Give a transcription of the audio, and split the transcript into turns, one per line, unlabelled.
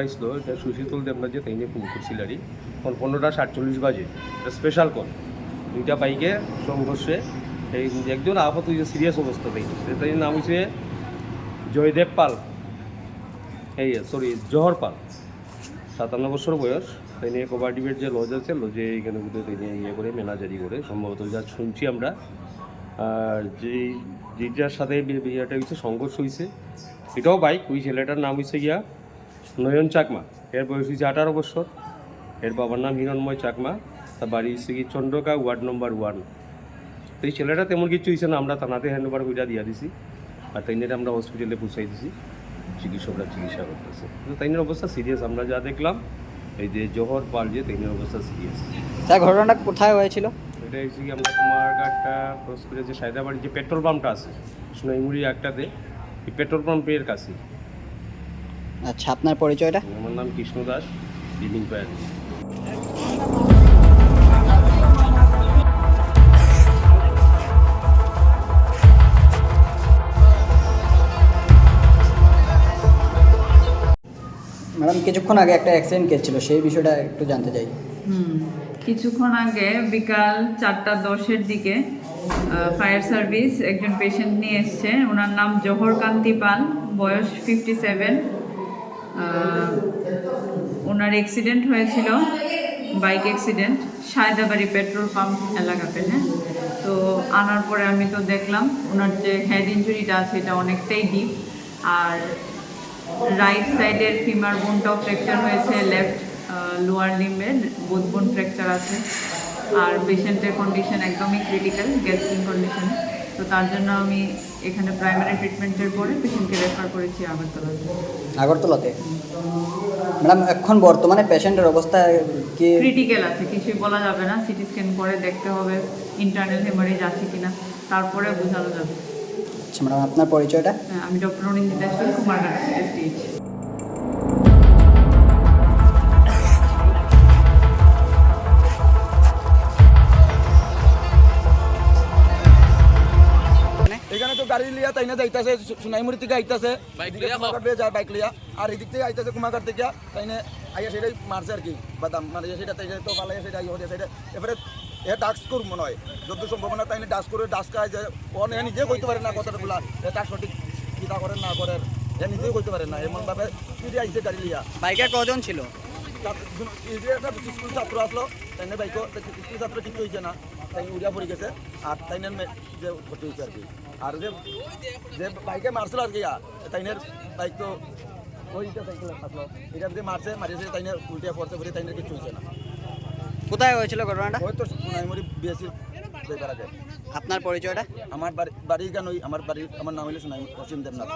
পাইছিল এটা সুশীতল দেবনাথ যে তাই নিয়ে ফোন করছিল আর কি। তখন পনেরোটা সাতচল্লিশ বাজে, এটা স্পেশাল কল দুইটা বাইকে সংঘর্ষে, এই একজন আহত হয়েছে সিরিয়াস অবস্থা দেখি। তাই নাম হচ্ছে জয়দেব পাল। এই সরি জহর পাল। সাতান্ন বছর বয়স। তাই নিয়ে কোপারেটিভের যে লজ আছে লজে এখানে বুঝতে তাই নিয়ে ইয়ে করে ম্যানেজারি করে। সম্ভবত যা শুনছি আমরা, আর যে যেটার সাথে বিয়েটা হয়েছে সংঘর্ষ হয়েছে এটাও বাইক ওই ছেলেটার নাম হয়েছে গিয়া নয়ন চাকমা এর বয়স হয়েছে আঠারো বছর এর বাবার নাম হিরণময় চাকমা তার বাড়ি হচ্ছে কি চন্দ্রকা ওয়ার্ড নম্বর ওয়ান। তো এই ছেলেটা তেমন কিছু হয়েছে না আমরা থানাতে হ্যান্ড ওভার করে দিয়া দিছি আর তাইনের আমরা হসপিটালে পৌঁছাই দিছি চিকিৎসকরা চিকিৎসা করতেছে। কিন্তু তাইনের অবস্থা সিরিয়াস আমরা যা দেখলাম এই যে জহর পাল যে তাইনের অবস্থা সিরিয়াস
স্যার ঘটনাটা কোথায় হয়েছিল?
এটা হচ্ছে কি আমরা কুমারঘাটটা ক্রস করে যে সায়দাবাড়ির যে পেট্রোল পাম্পটা আছে সোনাইমুড়ি একটাতে এই পেট্রোল পাম্পের কাছে
আচ্ছা আপনার পরিচয়টা?
আমার নাম কৃষ্ণ দাস লিভিং প্যান
ম্যাডাম কিছুক্ষণ আগে একটা অ্যাক্সিডেন্ট কেস ছিল সেই বিষয়টা একটু জানতে চাই।
হুম কিছুক্ষণ আগে বিকাল চারটা দশের দিকে ফায়ার সার্ভিস একজন পেশেন্ট নিয়ে এসছে। ওনার নাম জহর কান্তি পাল বয়স ফিফটি সেভেন ওনার অ্যাক্সিডেন্ট হয়েছিল bike accident Saidabari petrol pump এলাকাতে হ্যাঁ তো আনার পরে আমি তো দেখলাম, ওনার যে হেড ইঞ্জুরিটা আছে, এটা অনেকটাই ডিপ আর রাইট সাইডের ফিমার বোনটাও ফ্র্যাকচার হয়েছে লেফট লোয়ার লিম্বের বোধ বোন ফ্র্যাকচার আছে। আর পেশেন্টের কন্ডিশন একদমই ক্রিটিক্যাল গ্যাস্ট্রিক কন্ডিশন তো তার জন্য আমি এখানে প্রাইমারি ট্রিটমেন্টের পরে পেশেন্টকে রেফার করেছি আগরতলাতে।
আগরতলাতে? ম্যাডাম এখন বর্তমানে পেশেন্টের অবস্থা কি?
ক্রিটিক্যাল আছে কিছুই বলা যাবে না। সিটি স্ক্যান করে দেখতে হবে ইন্টারনাল হেমারেজ আছে কিনা তারপরে বোঝানো যাবে।
আচ্ছা ম্যাডাম আপনার পরিচয়টা?
হ্যাঁ, আমি ডক্টর অনিন্দিতা ঈশ্বর
গাড়ি লিয়া তাই না যাইতাছে সোনাইমুড়ি থেকে আইতাছে। যায় বাইক লিয়া। আর এদিক থেকে আইতাছে কুমারঘাট থেকে তাই না আইয়া সেটাই মারছে আর কি বাদাম। মানে সেটা তাই তো ভালো সেটা ইয়ে সেটা এবারে এ ডাক্স করুম মনে হয়। যত সম্ভাবনা তাই না ডাস করে ডাস খায় যে ও এ নিজে কইতে পারে না কথাটা বলা। এটা সঠিক কিতা করেন না করেন এ নিজেও কইতে পারে না। এমনভাবে ফিরে আইছে গাড়ি লিয়া।
বাইকে কজন ছিল?
একটা স্কুল ছাত্র আসলো তাই না বাইক স্কুল ছাত্র কিছু হয়েছে না তাই উড়িয়া পড়ে গেছে আর তাই না যে ক্ষতি হয়েছে আর কি আর যে যে বাইকে মারছিল আর কি তাইনের বাইক তো ওইটা সাইকেল আসলো এটা যে মারছে মারিয়েছে তাইনের উল্টিয়া পড়ছে বলে তাইনের কিছু হয়েছে না
কোথায় হয়েছিল ঘটনাটা?
ওই তো সোনাইমুড়ি বিএসসি দেখার আগে
আপনার পরিচয়টা?
আমার বাড়ি বাড়ি কেন আমার বাড়ি আমার নাম হলো সোনাই অসীম দেবনাথ।